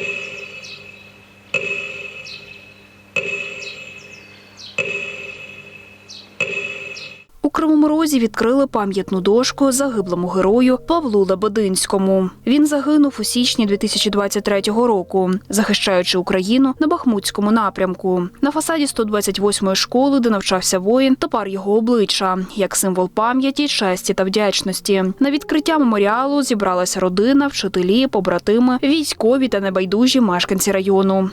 you Кривому Розі відкрили пам'ятну дошку загиблому герою Павлу Лебединському. Він загинув у січні 2023 року, захищаючи Україну на Бахмутському напрямку. На фасаді 128-ї школи, де навчався воїн, топар його обличчя як символ пам'яті, честі та вдячності. На відкриття меморіалу зібралася родина, вчителі, побратими, військові та небайдужі мешканці району.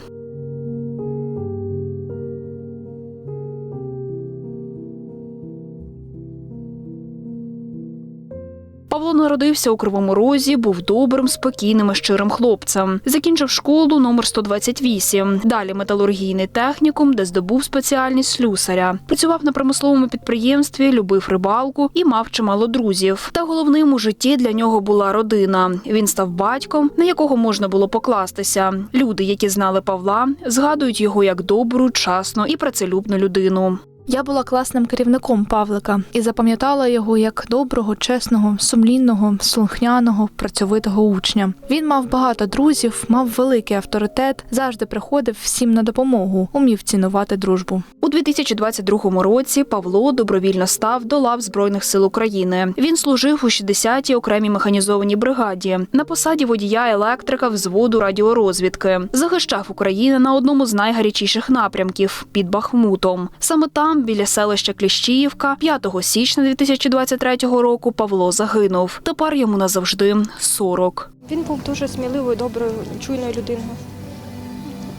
Павло народився у Кривому Розі, був добрим, спокійним і щирим хлопцем. Закінчив школу номер 128. Далі металургійний технікум, де здобув спеціальність слюсаря. Працював на промисловому підприємстві, любив рибалку і мав чимало друзів. Та головним у житті для нього була родина. Він став батьком, на якого можна було покластися. Люди, які знали Павла, згадують його як добру, часну і працелюбну людину. Я була класним керівником Павлика і запам'ятала його як доброго, чесного, сумлінного, слухняного, працьовитого учня. Він мав багато друзів, мав великий авторитет, завжди приходив всім на допомогу, умів цінувати дружбу. У 2022 році Павло добровільно став до лав Збройних сил України. Він служив у 60-й окремій механізованій бригаді на посаді водія електрика взводу радіорозвідки. Захищав Україну на одному з найгарячіших напрямків під Бахмутом. Саме там, біля селища Кліщіївка, 5 січня 2023 року Павло загинув. Тепер йому назавжди 40. Він був дуже сміливою, доброю, чуйною людиною.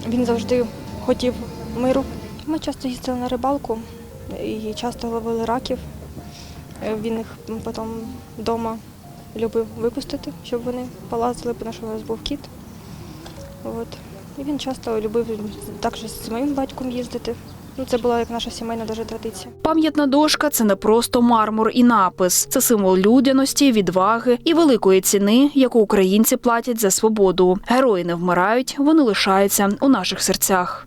Він завжди хотів миру. Ми часто їздили на рибалку і часто ловили раків. Е, Він їх потім вдома любив випустити, щоб вони полазили, тому що у нас був кіт. От. І він часто любив також з моїм батьком їздити. Ну, це була як наша сімейна дуже традиція. Пам'ятна дошка це не просто мармур і напис, це символ людяності, відваги і великої ціни, яку українці платять за свободу. Герої не вмирають, вони лишаються у наших серцях.